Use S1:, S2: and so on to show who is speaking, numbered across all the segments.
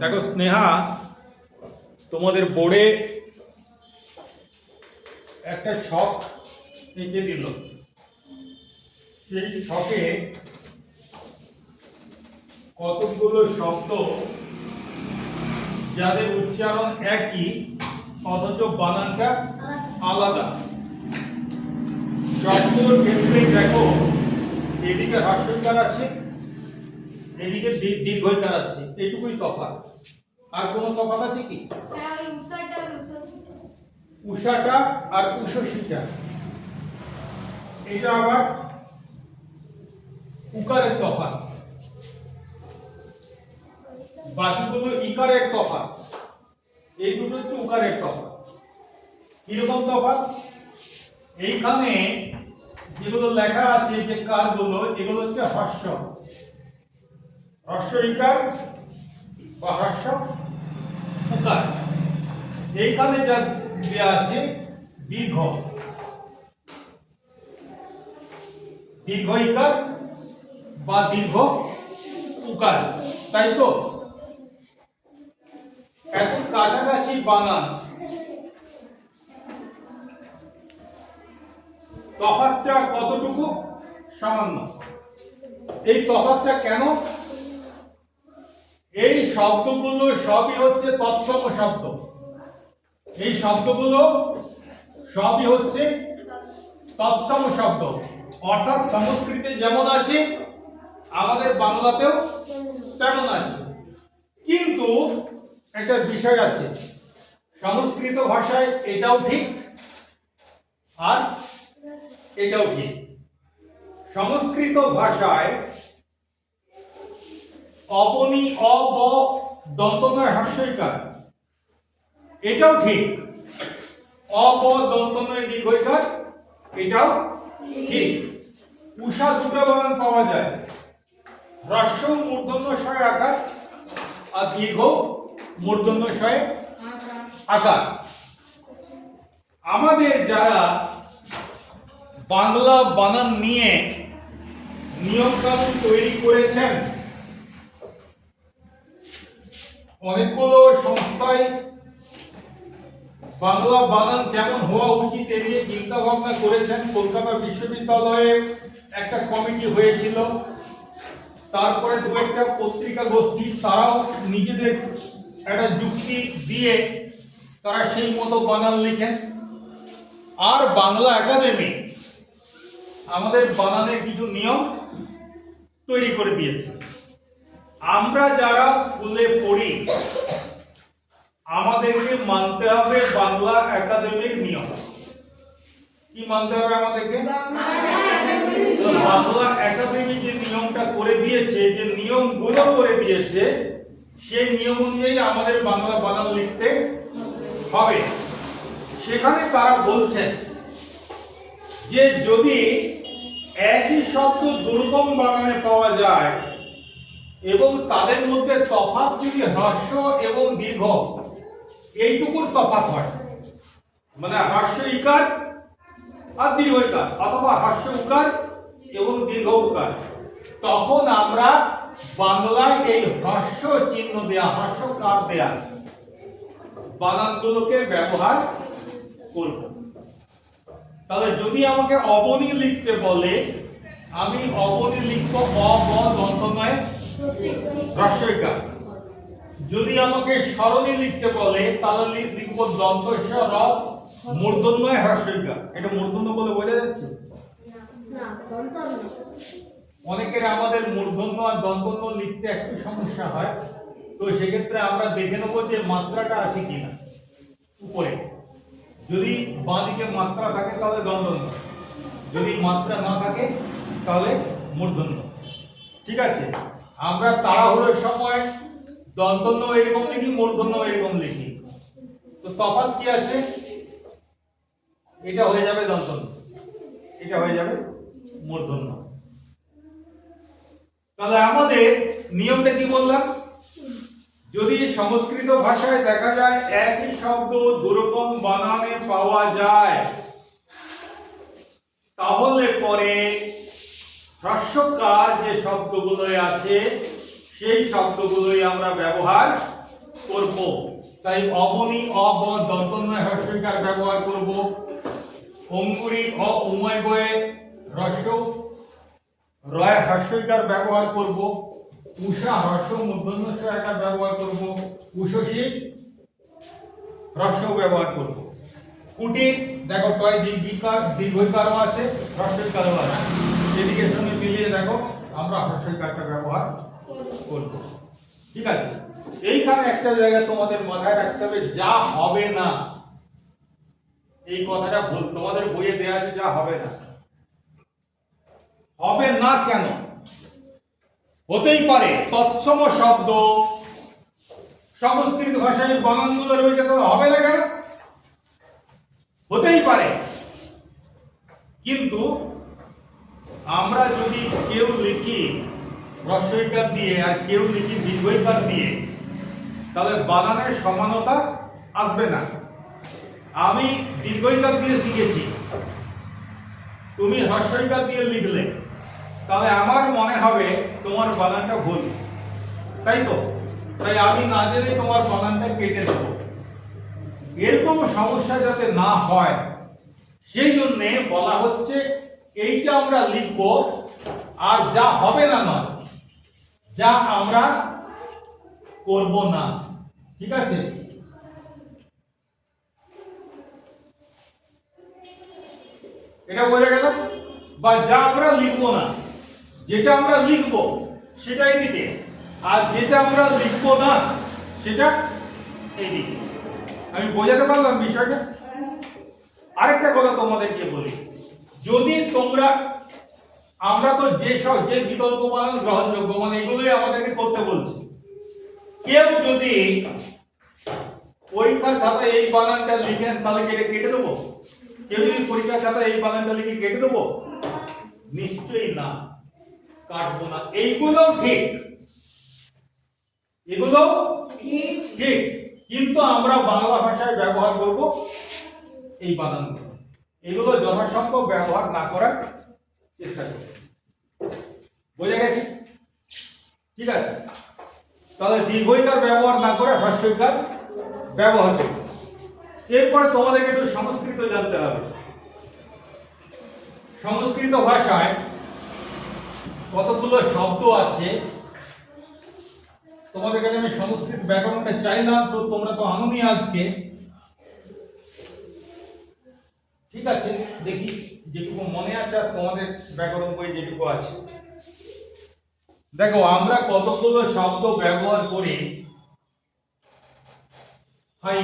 S1: দেখো স্নেহা তোমাদের বোর্ডে একটা ছক এঁকে দিল। সেই ছকে কতগুলো শব্দ যাদের উচ্চারণ একই অথচ বানানটা আলাদা। শব্দর ক্ষেত্রে দেখো এদিকে হ্রস্বইকার আছে এদিকে দী- দীর্ঘইকার আছে এটুকুই তফাৎ। আর কোনো তফাৎ আছে কি?
S2: হ্যাঁ উষাটা আর উষা
S1: উষসিটা এটা আবার উকারের তফাৎ। বাকিগুলো ইকারের তফাৎ। এই দুটো হচ্ছে উকারের তফাৎ। কীরকম তফাৎ? এইখানে যেগুলো লেখা আছে যে কারগুলো এগুলো হচ্ছে হর্ষ হর্ষ ইকার বা হর্ষ উকার এইখানে যা দেওয়া আছে, দীর্ঘ। দীর্ঘ ইকার বা দীর্ঘ উকার। তাই তো? এত কাছাকাছি বানান তফাৎটা কতটুকু? সামান্য। এই তফাৎটা কেন এই শব্দগুলো সবই হচ্ছে তৎসম শব্দ। এই শব্দগুলো সবই হচ্ছে তৎসম শব্দ। অর্থাৎ সংস্কৃতে যেমন আছে, আমাদের বাংলাতেও তেমন আছে। কিন্তু একটা বিষয় আছে, সংস্কৃত ভাষায় এটাও ঠিক আর এটাও ঠিক। সংস্কৃত ভাষায় অবনি অব দন্তময় হাস্যইকার। এটাও ঠিক। অপ দন্তময় দীর্ঘইকার, এটাও ঠিক। উষা দুটো বানান পাওয়া যায়। হ্রস্ব মূর্ধন্য শয় আকার আর দীর্ঘ মূর্ধন্য শয়ে আকার। আমাদের যারা বাংলা বানান নিয়ে নিয়ম কানুন তৈরি করেছেন অনেকগুলো সংস্থায় বাংলা বানান কেমন হওয়া উচিত এ নিয়ে চিন্তা ভাবনা করেছেন। কলকাতা বিশ্ববিদ্যালয়ে একটা কমিটি হয়েছিল। তারপরে দু একটা পত্রিকা গোষ্ঠী, তারাও নিজেদের একটা যুক্তি দিয়ে তারা সেই মতো বানান লিখেন। আর বাংলা একাডেমি আমাদের বানানের কিছু নিয়ম তৈরি করে দিয়েছে। আমরা যারা স্কুলে পড়ি, আমাদেরকে মানতে হবে বাংলা একাডেমির নিয়ম। কি মানতে হবে আমাদেরকে? বাংলা একাডেমি যে নিয়মটা করে দিয়েছে, যে নিয়মগুলো করে দিয়েছে, সেই নিয়ম অনুযায়ী আমাদের বাংলা বানান লিখতে হবে। সেখানে তারা বলছেন যে যদি একই শব্দ দুর্গম বানানে পাওয়া যায় এবং তাদের মধ্যে তফাৎ যদি হ্রস্ব এবং দীর্ঘ এইটুকুর তফাৎ হয়। মানে হ্রস্ব ইকার আর দীর্ঘ ইকার, অথবা হ্রস্ব উকার এবং দীর্ঘ উকার। তখন আমরা বাংলায় এই হ্রস্ব চিহ্ন দেয়া হ্রস্ব কার দেয়া, বানানগুলোকে ব্যবহার করব। তাহলে যদি আমাকে অবনি লিখতে বলে, আমি অবনি লিখব অ, ব দন্ত নয় হ্রস্বইকার যদি আমাকে সরণি লিখতে বলে তাহলে লিখব দন্তস্ব র মূর্ধন্য হ্রস্বইকার এটা মূর্ধন্য বলে বোঝা যাচ্ছে? অনেকের আমাদের মূর্ধন্য আর দন্তন্য লিখতে একটু সমস্যা হয় তো সেক্ষেত্রে আমরা দেখে নেব যে মাত্রাটা আছে কিনা উপরে। যদি বাঁদিকে মাত্রা থাকে তাহলে দন্তন্য যদি মাত্রা না থাকে তাহলে মূর্ধন্য। ঠিক আছে? আমরা তাড়াহুড়োর সময় দন্তন্য এরকম লিখি, মূর্ধন্য এরকম লিখি। তো তফাৎ কি আছে? এটা হয়ে যাবে দন্তন্য। এটা হয়ে যাবে মূর্ধন্য। তাহলে আমাদের নিয়মটা কি বললাম? যদি সংস্কৃত ভাষায় দেখা যায়, একই শব্দ দুরকম বানানে পাওয়া যায়, তাহলে পরে হ্রস্বকার যে শব্দগুলোই আছে, সেই শব্দগুলোই আমরা ব্যবহার করব। তাই অবনি অব দন্তন্বয় হ্রস্বকার ব্যবহার করব। অঙ্কুরি অ উময় বয়ে হ্রস্ব রয় হ্রস্বকার ব্যবহার করব। উষা হ্রস্ব মূর্ধন্য সহায়কার ব্যবহার করব। উষসী হ্রস্ব ব্যবহার করব। কুটির, দেখো টয় দীর্ঘিকার দীর্ঘকারও আছে হ্রস্বকারও আছে। এদিকে সঙ্গে মিলিয়ে দেখো, আমরা হ্রস্বকারটা ব্যবহার করব। ঠিক আছে? এইখানে একটা তোমাদের মাথায় রাখতে হবে, যা হবে না। এই কথাটা তোমাদের বইয়ে দেওয়া আছে, যা হবে না। হবে না কেন? হতেই পারে, তৎসম শব্দ। সংস্কৃত ভাষায় বানানগুলো রয়েছে, তো হবে না কেন? হতেই পারে। কিন্তু আমরা যদি কেউ লিখি রস্বইকার দিয়ে আর কেউ লিখি দীর্ঘইকার দিয়ে, তাহলে বানানের সমানতা আসবে না। আমি দীর্ঘইকার দিয়ে শিখেছি। তুমি হ্রস্বইকার দিয়ে লিখলে, তাহলে আমার মনে হবে তোমার বানানটা ভুল। তাই তো? তাই আমি না জেনে তোমার বানানটা কেটে দেবো। এরকম সমস্যা যাতে না হয়, সেই জন্যে বলা হচ্ছে এইটা আমরা লিখব, আর যা হবে না নয়, যা আমরা করব না। ঠিক আছে? এটা বোঝা গেল? বা যা আমরা লিখব না, যেটা আমরা লিখব, সেটাই দিকে, আর যেটা আমরা লিখব না, সেটা এইদিকে। আমি বোঝাতে পারলাম বিষয়টা? আরেকটা কথা তোমাদেরকে বলি। যদি তোমরা আমরা তো যে সব যে বিকল্প বানান গ্রহণযোগ্য মানে এগুলোই আমাদেরকে করতে বলছি। কেউ যদি পরীক্ষার খাতা এই বানানটা লিখেন তাহলে কেটে কেটে দেবো? কেউ যদি পরীক্ষার খাতা এই বানানটা লিখে কেটে দেবো? নিশ্চয়ই না। কাটবো না। এইগুলো ঠিক। এগুলো ঠিক। কিন্তু আমরা বাংলা ভাষায় ব্যবহার করব এই বানানগুলো এগুলো যথাসম্ভব ব্যবহার না করার চেষ্টা করব বোঝা গেছে? ঠিক আছে। তাহলে দীর্ঘইকার ব্যবহার না করে হ্রস্বইকার ব্যবহার করব এরপরে তোমাদেরকে একটু সংস্কৃত জানতে হবে। সংস্কৃত ভাষায় কতগুলো শব্দ আছে? তোমাদের কাছে আমি সংস্কৃত ব্যাকরণটা চাইলাম, তো তোমরা তো আনুনি আজকে। ঠিক আছে, দেখি যেটুকু মনে আছে আর তোমাদের ব্যাকরণ বই যেটুকু আছে। দেখো, আমরা কতগুলো শব্দ ব্যবহার করি? হাই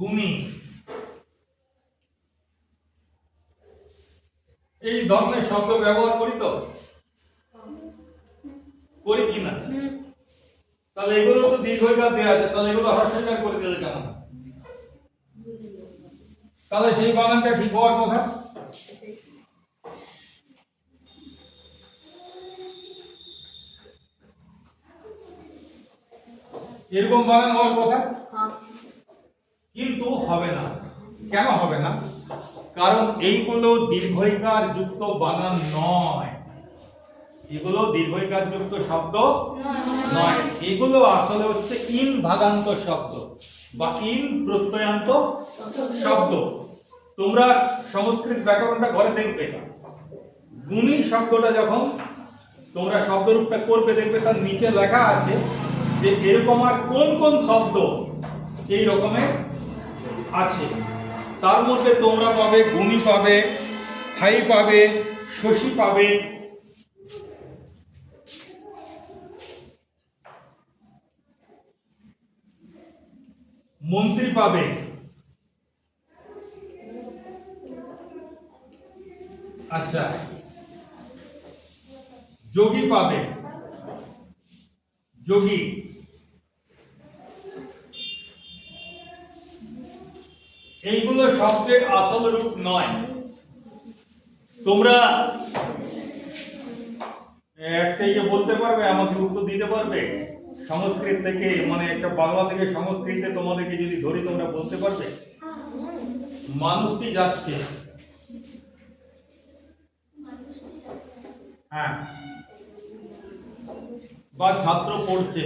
S1: গুণী। এই ধরনের শব্দ ব্যবহার করি তো? করি কি না? তাহলে এগুলো তো দীর্ঘকার দেওয়া আছে, তাহলে এগুলো হ্রস্বকার করে দিলে কেমন? তাহলে সেই বানানটা ঠিক হওয়ার কথা? এরকম বানান হওয়ার কথা? কিন্তু হবে না। কেন হবে না? কারণ এইগুলো দীর্ঘইকার যুক্ত বানান নয়। এগুলো দীর্ঘইকার যুক্ত শব্দ নয়। এগুলো আসলে হচ্ছে ইন ভাগান্ত শব্দ বা ইন প্রত্যয়ান্ত শব্দ। তোমরা সংস্কৃত ব্যাকরণটা ঘরে দেখবে। গুণী শব্দটা যখন তোমরা শব্দরূপটা করবে দেখবে তার নিচে লেখা আছে যে এরকম আর কোন কোন শব্দ এই রকমের আছে। তার মধ্যে তোমরা পাবে গুণী পাবে স্থায়ী পাবে শশী পাবে মন্ত্রী পাবে। আচ্ছা। যোগী পাবে। যোগী। এইগুলো শব্দের আসল রূপ নয়। তোমরা একটা ইয়ে বলতে পারবে, আমাকে উত্তর দিতে পারবে? সংস্কৃত থেকে মানে একটা বাংলা থেকে সংস্কৃতে তোমাদেরকে যদি ধরি, তোমরা বলতে পারবে? মানুষটি যাচ্ছে। হ্যাঁ। বা ছাত্র পড়ছে।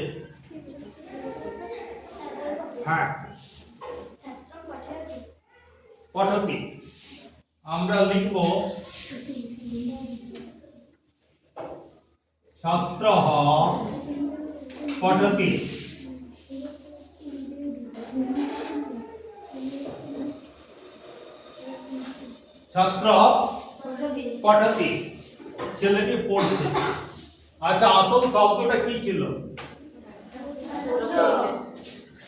S1: হ্যাঁ। পঠতি আমরা লিখব, ছাত্র পঠতি ছাত্র পঠতি ছেলেটি পড়ছে। আচ্ছা আসল শব্দটা কি ছিল?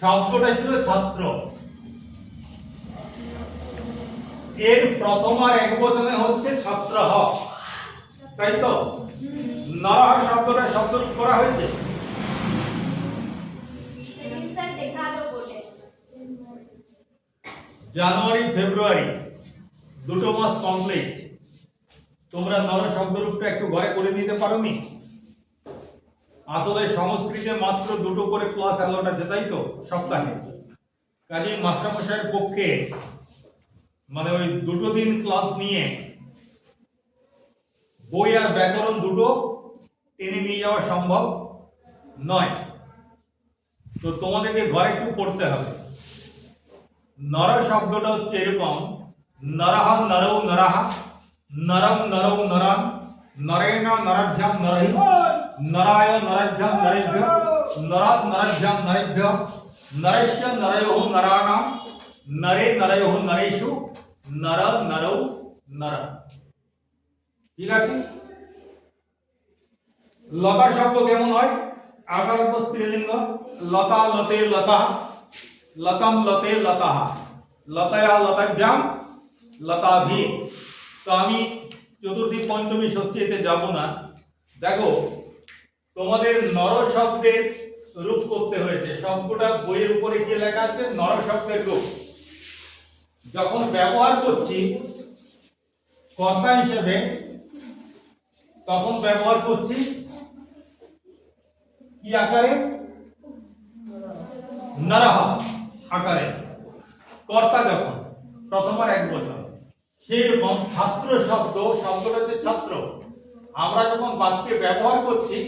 S1: শব্দটা ছিল ছাত্র। এর প্রথম আর এক বচনে হচ্ছে ছাত্র তাই তো? নরহ শব্দটা শব্দরূপ করা হয়েছে? জানুয়ারি, ফেব্রুয়ারি, দুটো মাস কমপ্লিট তোমরা নর শব্দরূপটা একটু ঘরে করে নিতে পারো নি আসলে সংস্কৃতে মাত্র দুটো করে ক্লাস অ্যালোট আছে, তাই তো? সপ্তাহে। কাজেই মাস্টারমশাইয়ের পক্ষে মানে ওই দুটো দিন ক্লাস নিয়ে বই আর ব্যাকরণ দুটো টেনে নিয়ে যাওয়া সম্ভব নয়। তো তোমাদেরকে ঘরে একটু পড়তে হবে। নর শব্দটা হচ্ছে এরকম। নরহ নরৌ নরহ নরম নরৌ নরান নরেণ নরাভ্যাম নরহি নরায় নরাভ্যাম নরেভ্য নরাৎ নরাভ্যাম নরেভ্য নরস্য নরয়োঃ নরাণাম, নরে নরয়োঃ নরেষু, নর নরৌ নর। ঠিক আছে? লতা শব্দ কেমন হয়? আকারান্ত স্ত্রীলিঙ্গ লতা, লতে, লতা। লতম লতে লতা লতয়া লতাভ্যাম লতাভি তো আমি চতুর্থী পঞ্চমী ষষ্ঠী এতে যাব না। দেখো, তোমাদের নর শব্দের রূপ করতে হয়েছে। সবকটা বইয়ের উপরে কি লেখা আছে নর শব্দের রূপ। যখন ব্যবহার করছি, কর্তা হিসেবে, তখন ব্যবহার করছি কি আকারে? নরহ। আকারে কর্তা যখন প্রথমার এক বছর, সেই রকম ছাত্র শব্দ, শব্দটা হচ্ছে ছাত্র। আমরা যখন বাক্যে ব্যবহার করছি,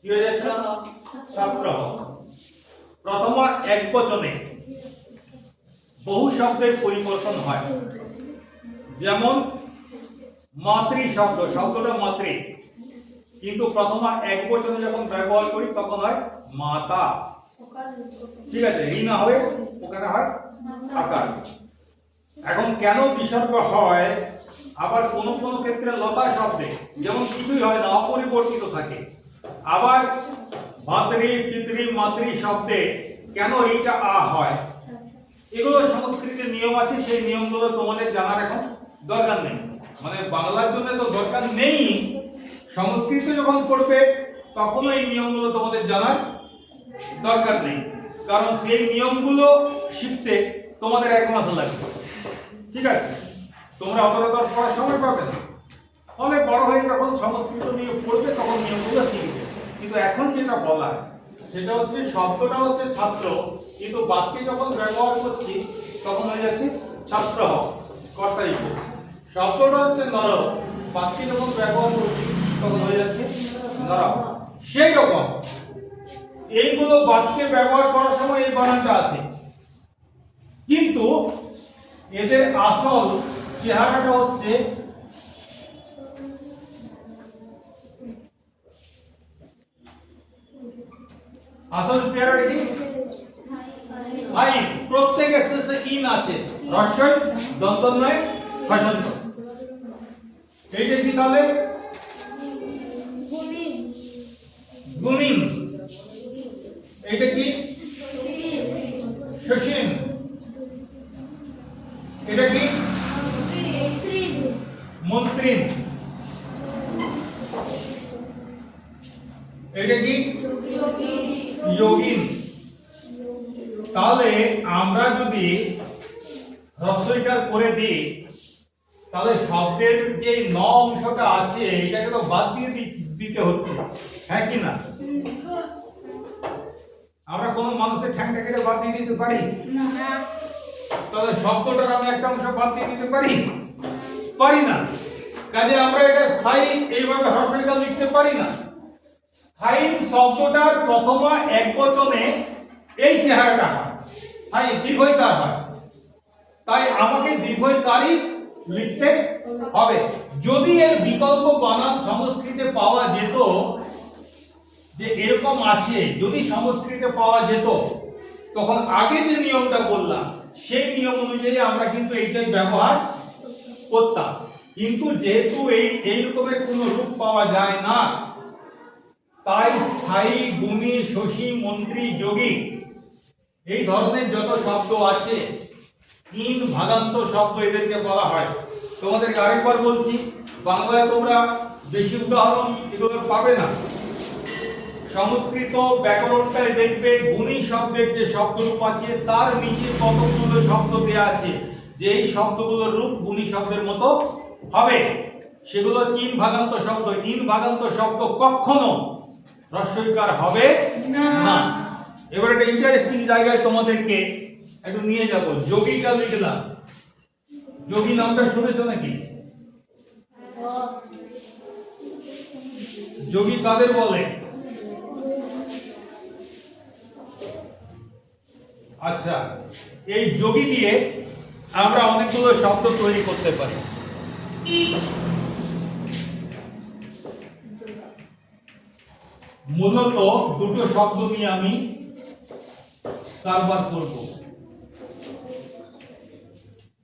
S1: কি হয়ে যাচ্ছে? ছাত্র প্রথমার এক বচনে বহু শব্দের পরিবর্তন হয়। যেমন, মাতৃ শব্দ, শব্দটা মাতৃ। কিন্তু প্রথমা এক বচনে যখন ব্যবহার করি, তখন হয় মাতা। ঠিক আছে ঋ না হবে ওখানে হয় আকার। এখন কেন বিসর্গ হয়, আবার কোন কোন ক্ষেত্রে লতা শব্দে, যেমন কিছুই হয় না, অপরিবর্তিত থাকে। আবার মাতৃ পিতৃ, মাতৃ শব্দে কেন এইটা আ হয়? এগুলো সংস্কৃতির নিয়ম আছে, সেই নিয়মগুলো তোমাদের জানার এখন দরকার নেই। মানে বাংলার জন্য তো দরকার নেই। সংস্কৃত যখন পড়বে তখনও এই নিয়মগুলো তোমাদের জানার দরকার নেই। কারণ সেই নিয়মগুলো শিখতে তোমাদের এক মাস লাগবে। ঠিক আছে? তোমরা অতটা পড়ার সময় পাবে না। ফলে বড় হয়ে যখন সংস্কৃত নিয়ে পড়বে তখন নিয়মগুলো শিখবে। কিন্তু এখন যেটা বলা সেটা হচ্ছে শব্দটা হচ্ছে ছাত্র। কিন্তু বাক্যে যখন ব্যবহার করছি, তখন হয়ে যাচ্ছে ছাত্র কর্তা হিসেবে শব্দটা হচ্ছে নর বাক্যে যখন ব্যবহার করছি, তখন হয়ে যাচ্ছে নর সেই রকম এইগুলো বাক্যে ব্যবহার করার সময় এই বানানটা আসে কিন্তু এদের আসল চেহারাটা হচ্ছে আসল চেহারাটা কি? আই প্রত্যেকের শেষে ইন আছে। রস্যই দন্ত নয় হসন্ত এইটা কি তাহলে? গুণিন কি শশীন এটা কি মন্ত্রিন এটা কি যোগিন তাহলে আমরা যদি হ্রস্বইকার করে দিই তাহলে শব্দের যে ন অংশটা আছে এটাকে তো বাদ দিয়ে দিতে হচ্ছে। হ্যাঁ কি না? আমরা কোনো মানুষের ঠ্যাংটা কেটে বাদ দিয়ে দিতে পারি? তাহলে শব্দটার আমরা একটা অংশ বাদ দিয়ে দিতে পারি? পারি না। কাজে আমরা এটা স্থায়ী এইভাবে হর্ষিকা লিখতে পারি না। স্থায়ী শব্দটার প্রথমা এক বচনে এই চেহারাটা হয়। স্থায়ী দীর্ঘইকার হয়। তাই আমাকে দীর্ঘইকারই লিখতে হবে। যদি এর বিকল্প বানান সংস্কৃতে পাওয়া যেত, যে এরকম আছে, যদি সংস্কৃতে পাওয়া যেত, তখন আগে যে নিয়মটা বললাম, সেই নিয়ম অনুযায়ী আমরা কিন্তু এইটাই ব্যবহার করতাম। কিন্তু যেহেতু এই এই রকমের কোনো রূপ পাওয়া যায় না, তাই স্থায়ী গুণী শশী মন্ত্রী যোগী এই ধরনের যত শব্দ আছে তিন ভাগান্ত শব্দ এদেরকে বলা হয়। তোমাদেরকে আরেকবার বলছি বাংলায় তোমরা বেশি উদাহরণ এগুলো পাবে না। সংস্কৃত ব্যাকরণটায় দেখবে গুণী শব্দের যে শব্দরূপ আছে তার নিচে কতগুলো শব্দ দেওয়া আছে যে এই শব্দগুলোর রূপ গুণী শব্দের মতো হবে। সেগুলো তিন ভাগান্ত শব্দ ইন ভাগান্ত শব্দ কখনো রস্বইকার হবে না। এবার একটা ইন্টারেস্টিং জায়গায় তোমাদেরকে একটু নিয়ে যাব। যোগীটা লিখলাম যোগী নামটা শুনেছো নাকি? যোগী কাদের বলে? আচ্ছা এই যোগী দিয়ে আমরা অনেকগুলো শব্দ তৈরি করতে পারি। মূলত দুটো শব্দ নিয়ে আমি কারবার করব।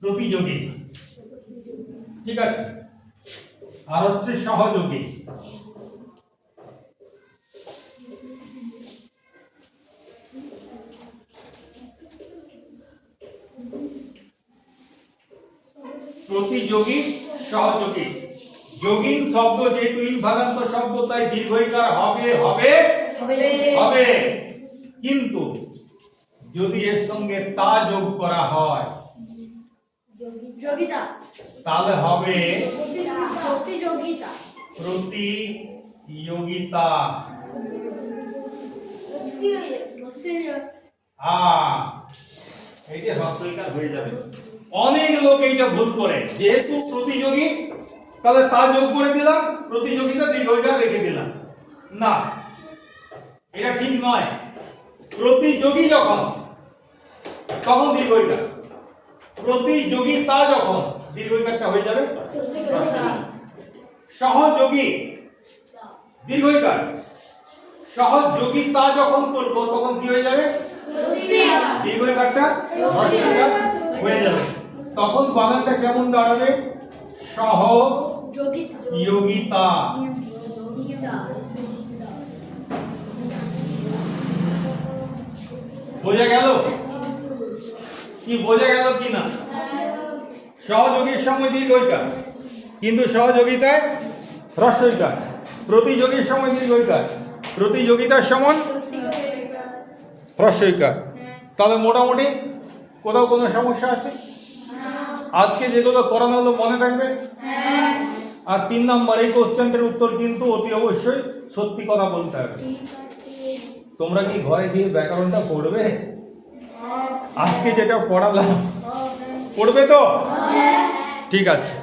S1: প্রতিযোগী। ঠিক আছে? আর হচ্ছে সহযোগী। প্রতিযোগী সহযোগী। যোগিন শব্দ যেহেতু ইন ভাগান্ত শব্দ তাই দীর্ঘইকার হবে হবে। হবে। কিন্তু যদি এর সঙ্গে তা যোগ করা হয়
S3: যোগিতা।
S1: তাহলে হবে
S3: প্রতিযোগিতা।
S1: প্রতিযোগিতা। হস্তইকার হয়ে যাবে। অনেক লোক এইটা ভুল করে। যেহেতু প্রতিযোগী তাহলে তা যোগ করে দিলাম প্রতিযোগিতা দীর্ঘইকার রেখে দিলাম। না এটা ঠিক নয়। প্রতিযোগী যখন তখন দীর্ঘইকার প্রতিযোগিতা যখন দীর্ঘইকারটা হয়ে যাবে? সহযোগী। দীর্ঘইকার সহযোগিতা যখন করব, তখন কি হয়ে যাবে? দীর্ঘইকারটা হয়ে যাবে। তখন বানানটা কেমন দাঁড়াবে? সহযোগিতা। বোঝা গেল? কি বোঝা গেল কি না সহযোগীর সময় দীর্ঘইকার কিন্তু সহযোগিতায় হ্রস্বইকার প্রতিযোগীর সময় দীর্ঘইকার প্রতিযোগিতার সমান হ্রস্বইকার তাহলে মোটামুটি কোথাও কোনো সমস্যা আছে? আজকে যেগুলো করানো হলো মনে থাকবে? আর তিন নম্বর, এই কোশ্চেনটার উত্তর কিন্তু অতি অবশ্যই সত্যি কথা বলতে হবে। তোমরা কি ঘরে গিয়ে ব্যাকরণটা পড়বে? আজকে যেটা পড়ালাম পড়বে তো? ঠিক আছে।